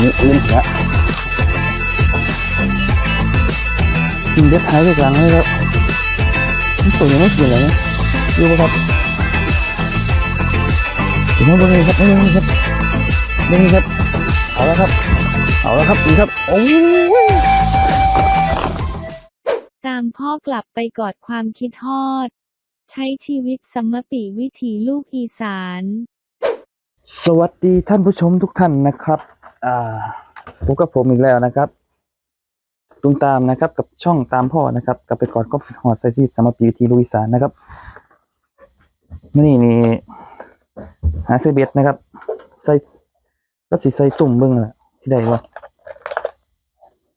นี้อื่นแล้วกินเด็ดท้ายไปกลางเลยครับนี่ตัวยังไม่กินเลยนะดูป่ะครับถึงมาบนเลยครับนี่ครับนี่ครับ เอาละครับ เอาละครับดีครับ โอ้ยตามพ่อกลับไปกอดความคิดฮอด ใช้ชีวิตสัมมปีวิถีลูกอีสาน สวัสดีท่านผู้ชมทุกท่านนะครับ อ่าพบกับผมอีกแล้วนะครับตุงตามนะครับ กับช่องตามพ่อนะครับ กลับไปก่อนก็หอดไซซี่สามปีวิธีลุยสานนะครับมนี่นี่หาใส่เบ็ดนะครับ ใส่ก็สิใส่ตุ่มเบิ้งแหละที่ใดวะ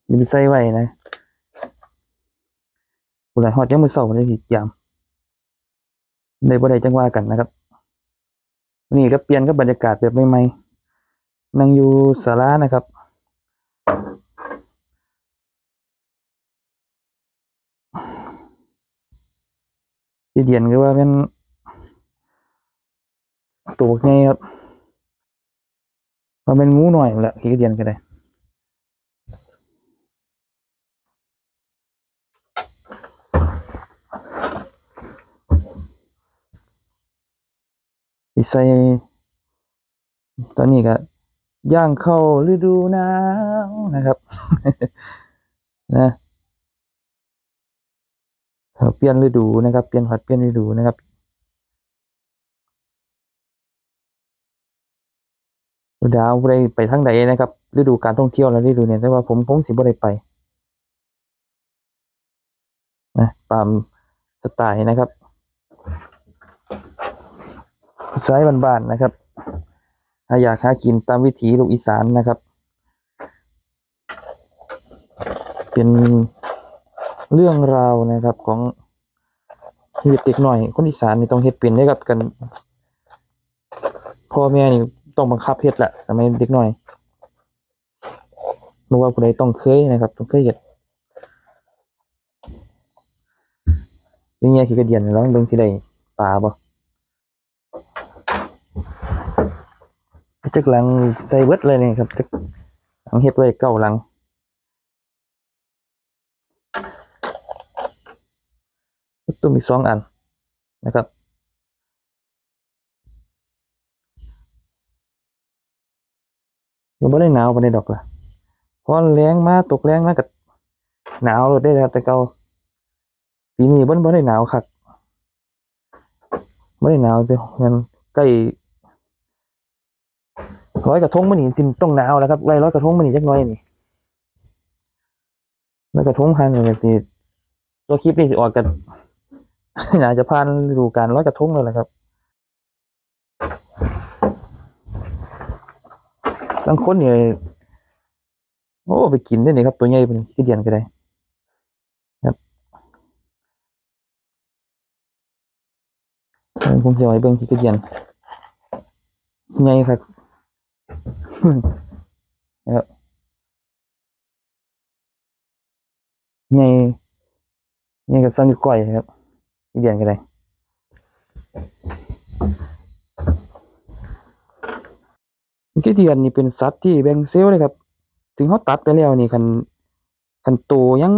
อยังไปใส่ไว้นะบุหรี่หอดยังมือเสาร์เลยทียามในบ่ได้จังว่ากันนะครับนี่ก็เปลี่ยนก็บรรยากาศแบบใหม่ๆ นั่งอยู่ศาลานะครับ ที่เดียนก็ว่าเป็นตัวไงครับมันเป็นงูหน่อยแหละขี้เดียนก็ได้ใส่ตอนนี้ก็ ย่างเข้าฤดูหนาวนะครับนะเออเปลี่ยนฤดูนะครับ เปลี่ยนผัดเปลี่ยนฤดูนะครับดาวได้ไปทางใดนะครับ ฤดูการท่องเที่ยวแล้วฤดูเนี่ยแต่ว่าผมคงสิบ่ได้ไปนะตามสไตล์นะครับสายบ้านๆนะครับ ถ้าอยากหากินตามวิถีลูกอีสานนะครับ เป็นเรื่องราวนะครับของเฮ็ดเด็กหน่อย คนอีสานนี่ต้องเฮ็ดเป็นได้กับกันพ่อแม่นี่ต้องบังคับเฮ็ดแหละสมัยเด็กหน่อยรู้ว่าผู้ใดต้องเคยนะครับ ต้องเคยเฮ็ดเป็นไงขี้กระเดียนลองเบิ่งสิได้ปลาบ่ จักหลังใส่เบิดเลยนี่ครับจักหลังเฮ็ดไว้เก้าหลังตุ้มีสองอันนะครับยังไม่ได้หนาวปานใดดอกล่ะพอแรงมาตกแรงมากับหนาวเลยได้ครับแต่เก่าปีนี้บ่บ่ได้หนาวคักบ่ได้หนาวแต่งั้นใกล้ ร้อยกระทงมันนี่จิมต้องหนาวแล้วครับไรร้อยกระทงมันนี่จักหน้อยนี่ร้อยกระทงพันเลยสิตัวคลิปนี่สิออกกันน่าจะผ่านฤดูการร้อยกระทงแล้วแหละครับบางคนเนี่ยโอ้ไปกินได้นี่ครับ ตัวใหญ่เป็นขี้เดียนก็ได้ครับผมจะเอาไว้เบิ่งขี้เดียนใหญ่ครับ นะครับไงไงกับซันอยู่ก่อยครับอีกอย่างกันเลยที่เดียนนี่เป็นสัตว์ที่แบ่งเซลล์เลยครับ ถึงเขาตัดไปแล้วนี่คันคันโตยัง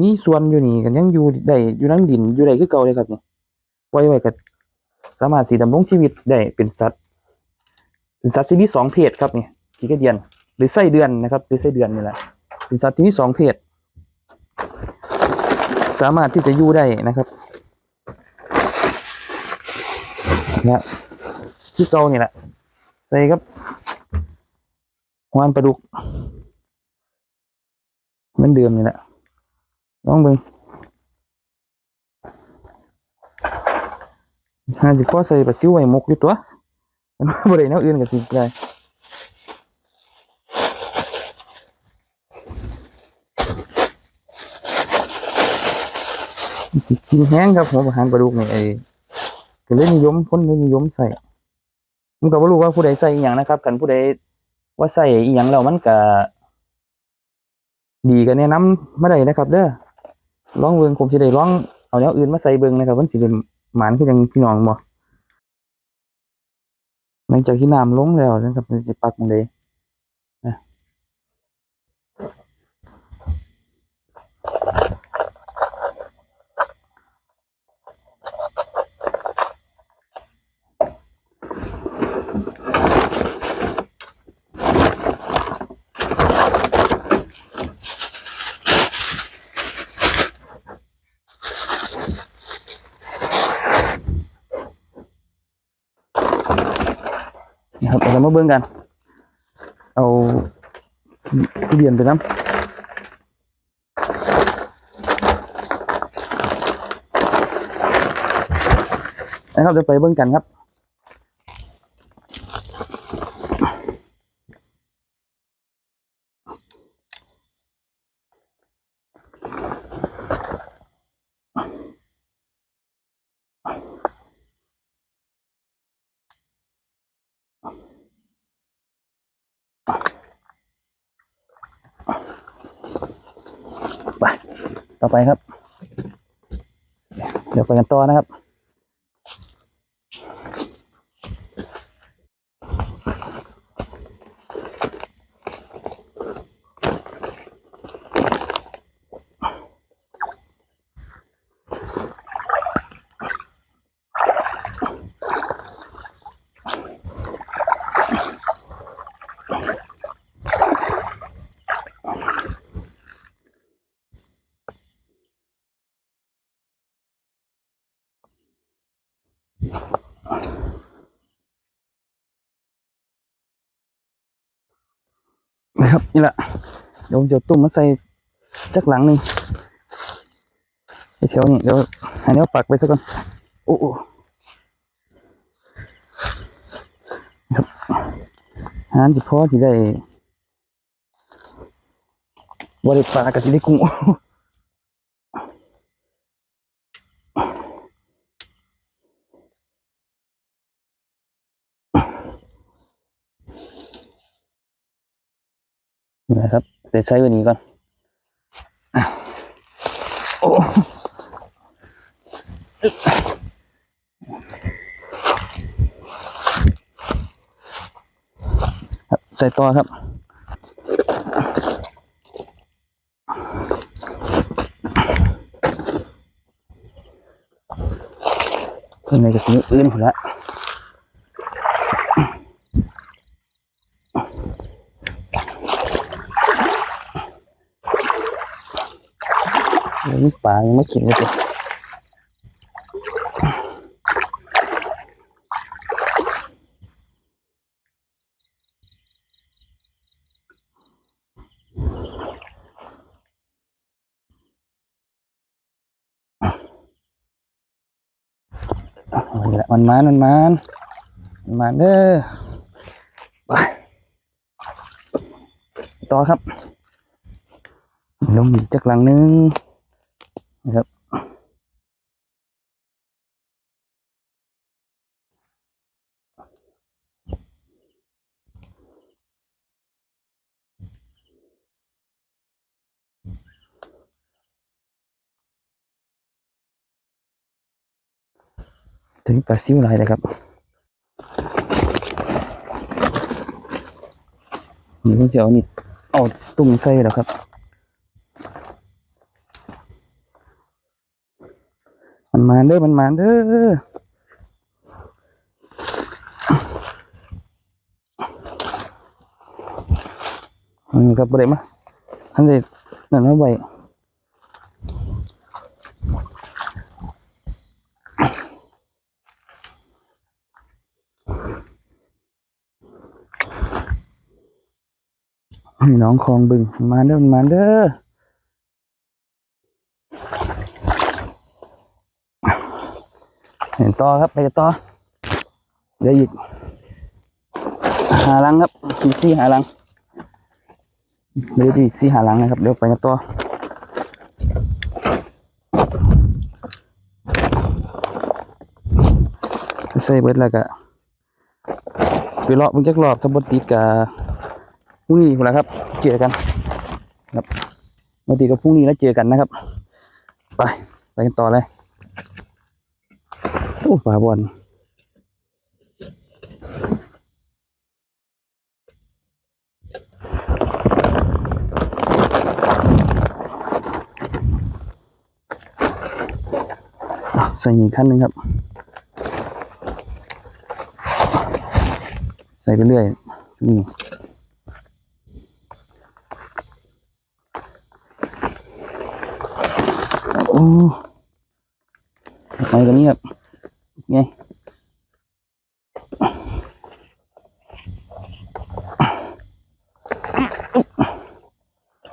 มีส่วนอยู่นี่กันยังอยู่ได้อยู่นั่งดินอยู่ได้คือเก่าเลยครับนี่ไว้ไว้ก็สามารถสีดำรงชีวิตได้เป็นสัตว์ เป็นสัตว์ที่มีสองเพศครับนี่ขี้กระเดียน หรือไส้เดือนนะครับ หรือไส้เดือนนี่แหละ เป็นสัตว์ที่มีสองเพศ สามารถที่จะอยู่ได้นะครับนะที่เจ้านี่แหละใส่ครับหวานปลาดุกเหมือนเดิมนี่แหละลองเบิ่งห้าสิบพ่อใส่ปลาซิวไว้หมกอยู่ตัว มันบ่ได้แนวอื่นก็สิได้กินแห้งครับหัวอาหารปลาดุกนี่ไอ้ก็เลยนิยมคนเลยนิยมใส่ผมก็บ่รู้ว่าผู้ใดใส่อีหยังนะครับกันผู้ใดว่าใส่อีหยังแล้วมันก็ดีก็แนะนำมาได้นะครับ เด้อลองเบิงผมสิได้ลองเอาแนวอื่นมาใส่เบิงนะครับมันสิเป็นหมานคือจังพี่น้องบ่ หลังจากที่น้ำลงแล้วนะครับมันปักหมองใดนะ นะครับเรามาเบิ่งกัน เอาทุเรียนไปน้ำนะครับเดี๋ยวไปเบิ่งกันครับ ไปต่อไปครับ เดี๋ยวไปกันต่อนะครับ นี่แหละ เดี๋ยวตุ้มมาใส่จักหลังนึ่งไอแถวนี้เดี๋ยวหาแนวปักไปซะก่อนโอ้โอ้ครับหานที่พอสิได้บริปลากับสิได้กุ้งนะครับ เสร็จใช้วันนี้ก่อนโอ้ใส่ต่อครับเพิ่งในกระสีอื่นผมละเดี๋ยวนี้ ป่ายังไม่กินเลยจ้ะมันมันมันมันมันมันเด้อไปต่อครับลงอีกจักหลังหนึง นะครับ ถึงปลาซิวลายเลยครับนี่ผมจะเอานี่เอาตุ่มใส่แล้วครับ มันมาเด้อมันมาเด้ออืมครับบ่ได้มาอันนี้นั่นมาไว้นี่น้องคลองบึงมาเด้อมาเด้อ เห็นต่อครับไปกันต่อเดี๋ยวอีกหาลังครับอีกสี่หาลังเดี๋ยวอีกสี่หาลังนะครับเดี๋ยวไปกันต่อใส่เบิดแล้วก็ไปเลาะมึงจักรอบถ้าบดติดกับพรุ่งนี้พุ่นละครับ เจอกันครับบดติดกับพรุ่งนี้แล้วเจอกันนะครับ ไปไปกันต่อเลย อ้ปลาบอลอะใส่อีกขั้นหนึ่งครับ ใส่ไปเรื่อยนี่โอ้ไม่กันนี้ครับ ไง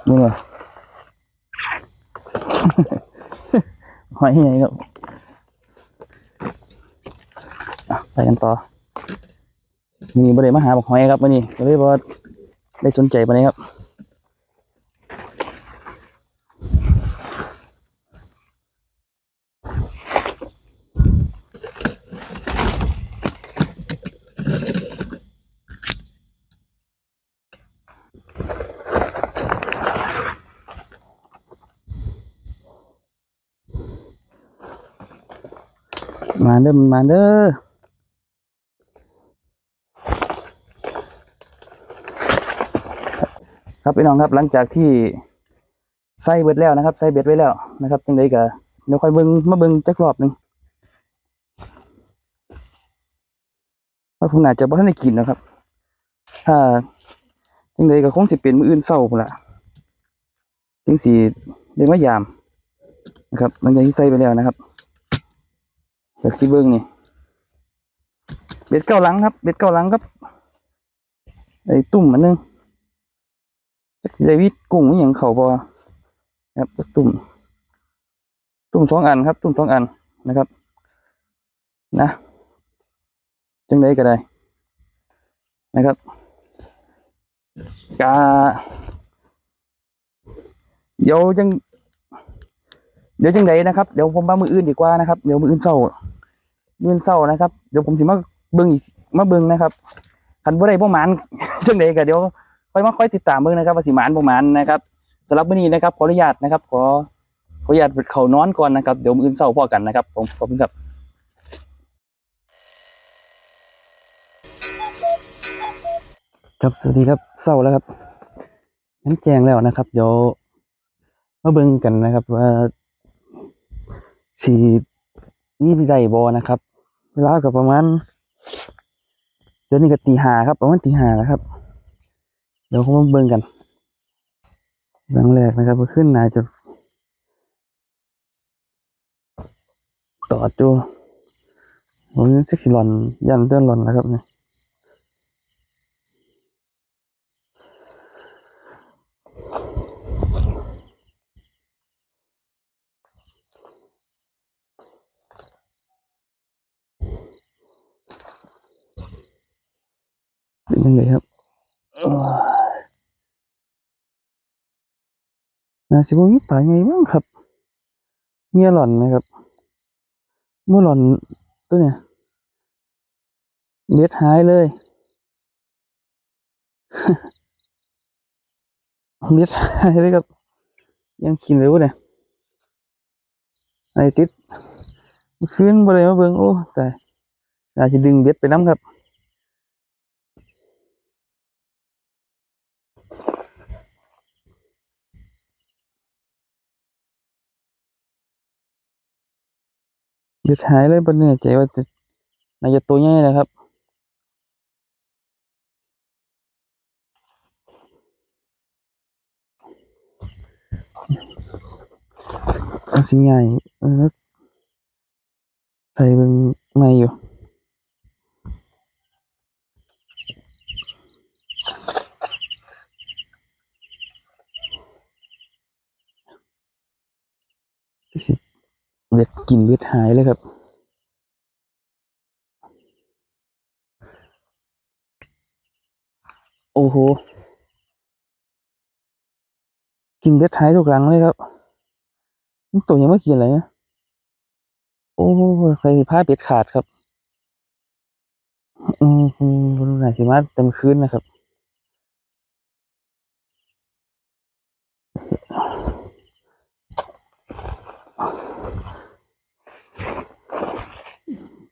มึงเหรอ หอยใหญ่ครับไปกันต่อมีบริมาหาบอกหอยครับวันนี้ก็เลยบ่ได้สนใจปานนี้ครับ เด้อมาเด้อครับพี่น้องครับหลังจากที่ใส่เบ็ดแล้วนะครับใส่เบ็ดไว้แล้วนะครับจังไดก็เดี๋ยวค่อยเบิ่งมาเบิ่งจักรอบหนึ่งว่าผมน่าจะบ่ทันได้กินนะครับ ถ้าจังไดก็คงสิเป็นมื้ออื่นเช้าพุ่นละจังสิได้มายามนะครับหลังจากที่ใส่ไปแล้วนะครับ เดี๋ยวที่เบิ้งนี่เบ็ดเก้าหลังครับ เบ็ดเก้าหลังครับไอ้ตุ่มอันนึงไดวิดกุ้งอย่างเขาบอครับตุ่ม ตุ่มสองอันครับ ตุ่มสองอันนะครับ นะจังไดก็ได้ นะครับกาเดี๋ยวจัง เดี๋ยวจังไดนะครับ เดี๋ยวผมมามืออื่นดีกว่านะครับ เดี๋ยวมืออื่นเศร้า มื่นเศร้านะครับ เดี๋ยวผมสิมาเบิ่งอีกมาเบิ่งนะครับคันบ่ได้บ่หมานจังไดก็เดี๋ยวค่อยมาค่อยติดตามเบิ่งนะครับว่าสิหมานบ่หมานนะครับสำหรับมื้อนี้นะครับขออนุญาตนะครับ ขอขออนุญาตเข้านอนก่อนนะครับเดี๋ยวมื้ออื่นเศร้าพอกันนะครับผมขอบคุณครับครับสวัสดีครับเศร้าแล้วครับงั้นแจ้งแล้วนะครับ เดี๋ยวมาเบิ่งกันนะครับว่าสีนี่ได้บอนะครับ เวลากับประมาณเดี๋ยวนี้ก็ตีหาครับประมาณตีหาแล้วครับ เดี๋ยวเขามาเบิ่งกันหลังแรกนะครับขึ้นนายจะต่อจูผมยักสิหลอนยันเต้นหลอนนะครับเนี่ยเป็นยังไงครับเอ้อ น่าสิบมีป่าไงบ้างครับเงี้ยหล่อนไหมครับเมื่อหล่อนตัวเนี่ยเบ็ดหายเลยเบ็ดหายเลยครับ ยังกินเลยวะเนี่ยไอติดเมื่อคืนบ่ได้มาเบิ่งโอ้แตายาจจะดึงเบ็ดไปน้ำครับ เบ็ดหายเลยบ่แน่ใจว่าจะน่าจะตัวใหญ่นะครับเอาสิใหญ่เออใส่เป็นไม่อยู่ เบ็ดกินเบ็ดหายเลยครับ โอ้โห กินเบ็ดหายทุกครั้งเลยครับตัวยังไม่กินอะไรนะโอ้โหใครพลาเบ็ดขาดครับ อืมอืมบนไหนสิมาเต็มคืนนะครับ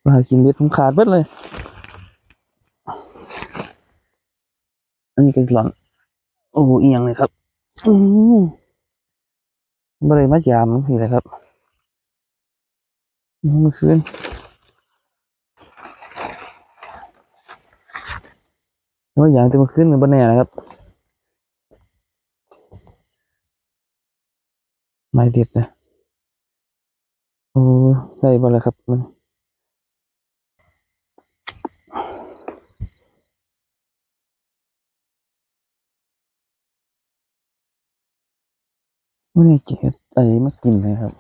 มากินเบ็ดผมขาดเบิดเลย อันนี้ก็หลอน โอ้โหเอียงเลยครับ อืมบริมายามนี่เลยครับอืมเมื่อคืนว่าอย่างที่เมื่อคืนมันบนแน่นะครับไม่เด็ดนะ โอ้ ได้บ่เลยครับมัน ไม่ได้เก็บอะไรมากินเลยครับ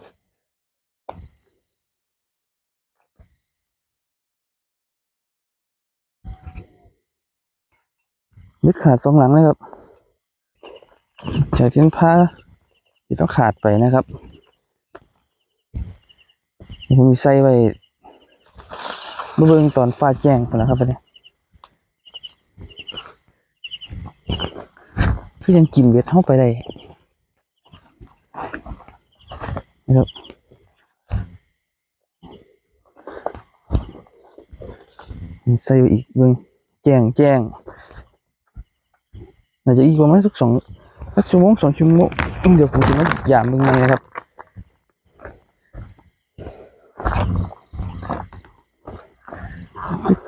ม็ดขาดสองหลังเลยครับ จากที่ผ้าที่ต้องขาดไปนะครับผมมีใส่ไว้เมื่องตอนฟ้าแจ้งไปนะครับไปเนี่ยก็ยังกินเบ็ดเข้าไปได้ นะครับ ใส่ไว้อีกเบิ่งแจ้งแจ้งน่าจะอีกประมาณสักสองสักชั่วโมงสองชั่วโมงเดี๋ยวผมจะมาหยามมึงมันนะครับ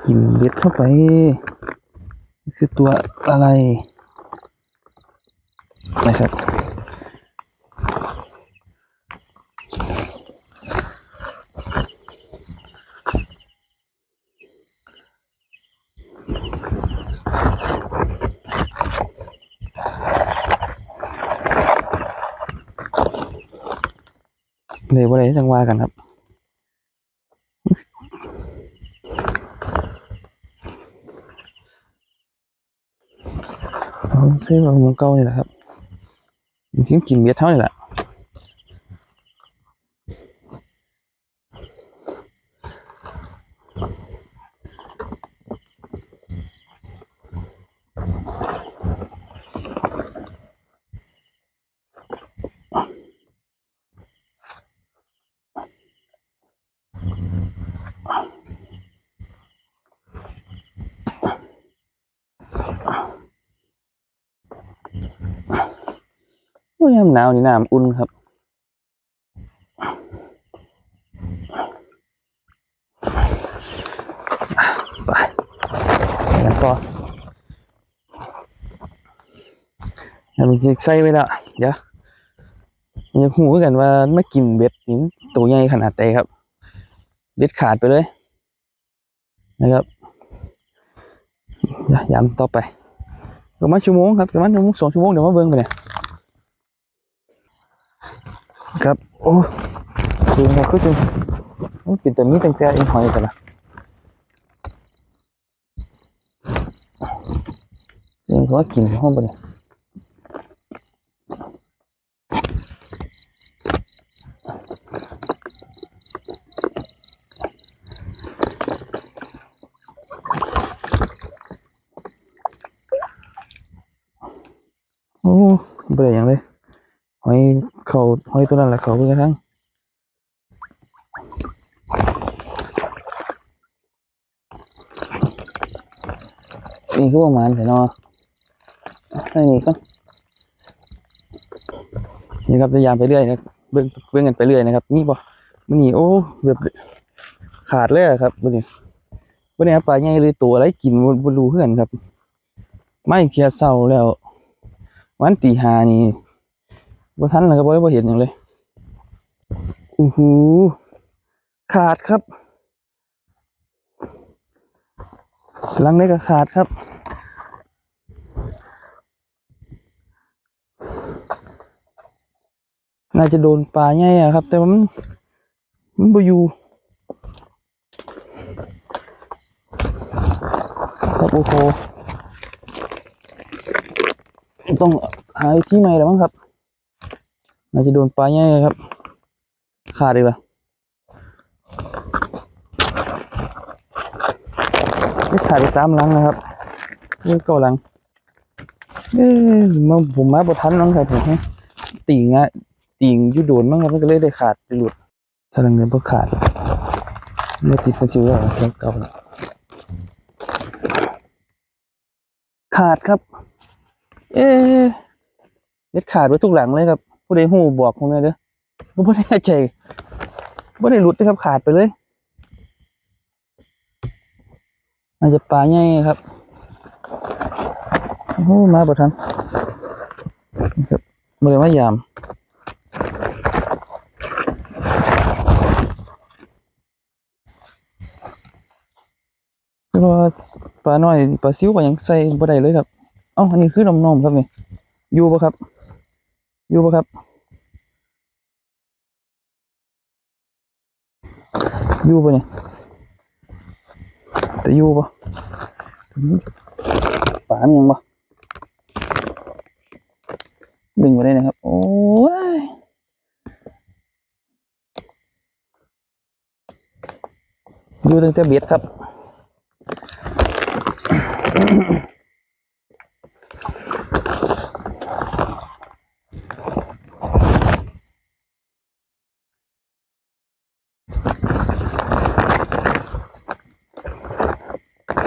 กินเบ็ดเข้าไป คือตัวอะไรนะครับ เลยว่าอะไรจังว่ากันครับเอาเส้นบะหมี่เก่านี่แหละครับมันกินกินเบียดเท่านี่แหละ ยามหนาวนี่น้ำอุ่นครับ ไปไปกันต่อเดี๋ยวมันจะใส่ไว้ละเดี๋ยวยากหูคือกันว่าไม่กินเบ็ดนี่ตัวใหญ่ขนาดใดครับ เบ็ดขาดไปเลย นะครับย้ำต่อไปประมาณชั่วโมงครับประมาณชั่วโมงสองชั่วโมงเดี๋ยวมาเบิ่งไปเนี่ย ครับโอ้ดูครับก็จะมันเป็นแต่มีแต่แต่เอ็นหอยกันละเองเขาว่ากินห้องไปเนี่ยโอ้เบื่ออย่างเลยหอยเขาหอยตัวนั้นแหละ เขาเพื่อกระทั่งนี่คือประมาณเถอะเนาะนี่ก็นี่ครับพยายามไปเรื่อยนะเบิ่งเบิ่งกันไปเรื่อยนะครับ นี่บ่มันนี่โอ้แบบขาดเลยครับวันนี้วันนี้ปลาใหญ่เลยตัวอะไรกินบนบนรูเพื่อนครับ ไม่เทียเศร้าแล้ว วันตีหานี่บ่ทันเลยครับได้บ่เห็นอย่างเลย อู้หูขาดครับหลังนี้ก็ขาดครับ น่าจะโดนปลาใหญ่อะครับ แต่ว่ามันมันบ่อยู่ครับโอ้โหต้องหาที่ใหม่แล้วมั้งครับ น่าจะโดนปลาใหญ่ครับ ขาดอีกแล้วนี่ขาดไปสามหลังนะครับนี่เก้าหลัง เอ้ยมาผมมาบทันน้องครับผมติ่งอะติ่งยุดโดนมั้งครับมันก็เลยได้ขาดไปหลุดถ้าลังเงินพวกขาดเมื่อติดเป็นจิ๋วแล้วเก่าแล้วขาดครับ เอ๊ะเด็ดขาดไว้ทุกหลังเลยครับ ผู้ใดหูบอกผมเลยเด้อ ผมไม่แน่ใจไม่ได้หลุดนะครับขาดไปเลยอาจจะปลาใหญ่ครับโอ้มาบ่ทันครับบ่ได้มายามเพราะว่าปลาหน้อยปลาซิวปลายังใส่บ่ได้เลยครับเอ้าอันนี้คือนมนมๆครับนี่อยู่ปะครับ อยู่ปะครับ อยู่ปะเนี่ยแต่อยู่ปะฝามันยังปะดึงมาได้นะครับ โอ้ยอยู่ตั้งแต่เบ็ดครับ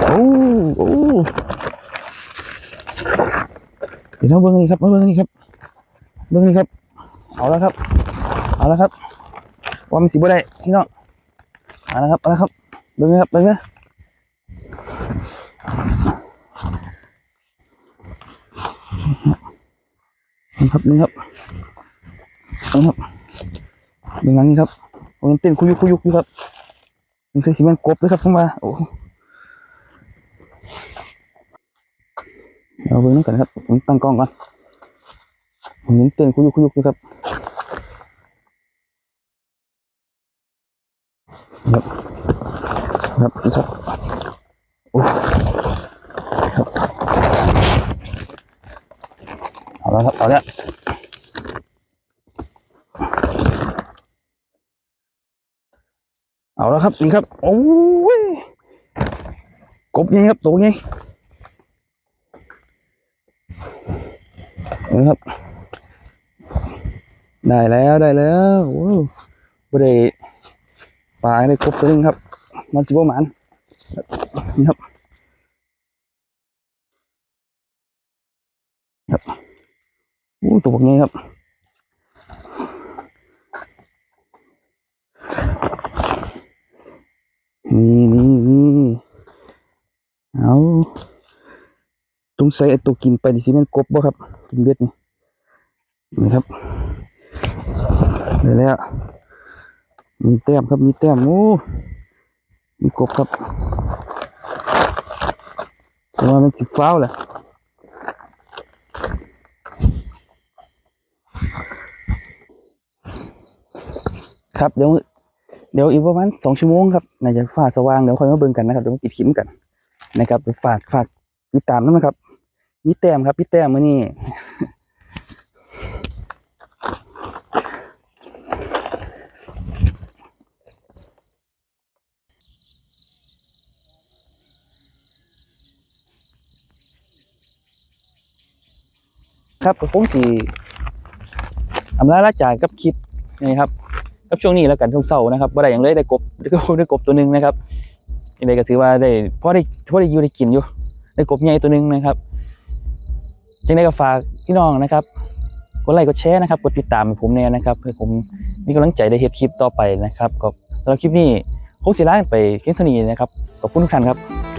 โอ้โอ้ เดี๋ยวเราเบิ้งนี่ครับมาเบิ้งนี่ครับเบิ้งนี่ครับ เอาแล้วครับ เอาแล้วครับว่ามันสีบ่ได้พี่น้องเอาแล้วครับเอาแล้วครับเบิ้งนะครับเบิ้งนะนี่ครับนี่ครับนี่ครับเบิ้งหลังนี่ครับโอ้ยเต้นคุยุกคุยุกอยู่ครับยังใส่สีมันกบเลยครับผมว่าโอ้ เอาเบิ้งน้ำกันครับผมตั้งกล้องก่อนผมเห็นเต้นคุยกคุยกอยู่ครับครับครับนะครับโอ้ครับเอาแล้วครับเอาแล้วเอาแล้วครับนี่ครับโอ้ยกบไงครับตัวไง นะครับ ได้แล้วได้แล้วโอ้บได้ปลาได้ครบตัวนึงครับ มันสิบหมันนี่ครับครับโอ้ตัวแบบนี้ครับนี่นี่นี่เอา งใส่ไอตัวกินไปดิสิแมันกบบ่ครับ กินเบ็ดนี่นี่ครับได้แล้ว มีแต้มครับมีแต้มโอ้มีกบครับแต่ว่ามันสีฟ้าวแหละครับเดี๋ยวเดี๋ยวอีกประมาณสองชั่วโมงครับน่าจะฟ้าสว่างเดี๋ยวค่อยมาเบิ่งกันนะครับเดี๋ยวมาปิดคลิปกันนะครับฝากฝากติดตามนะครับ มีแต้มครับพี่แต้มมื้อนี้ครับก็คงสีอำลาละจากกับคลิปนี่ครับกับช่วงนี้แล้วกันช่วงเสาร์นะครับว่าได้อย่างเลยได้กบได้กบได้กบตัวหนึ่งนะครับยังไงก็ถือว่าได้พอได้พอได้อยู่ได้กินอยู่ได้กบใหญ่ตัวหนึ่งนะครับ ยังไงก็ฝากพี่น้องนะครับกดไลค์กดแชร์นะครับกดติดตามผมเนี่ยนะครับเพื่อผมมีกำลังใจได้เฮ็ดคลิปต่อไปนะครับก็สำหรับคลิปนี้คงสิลาไปเพียงเท่านี้นะครับขอบคุณทุกท่านครับ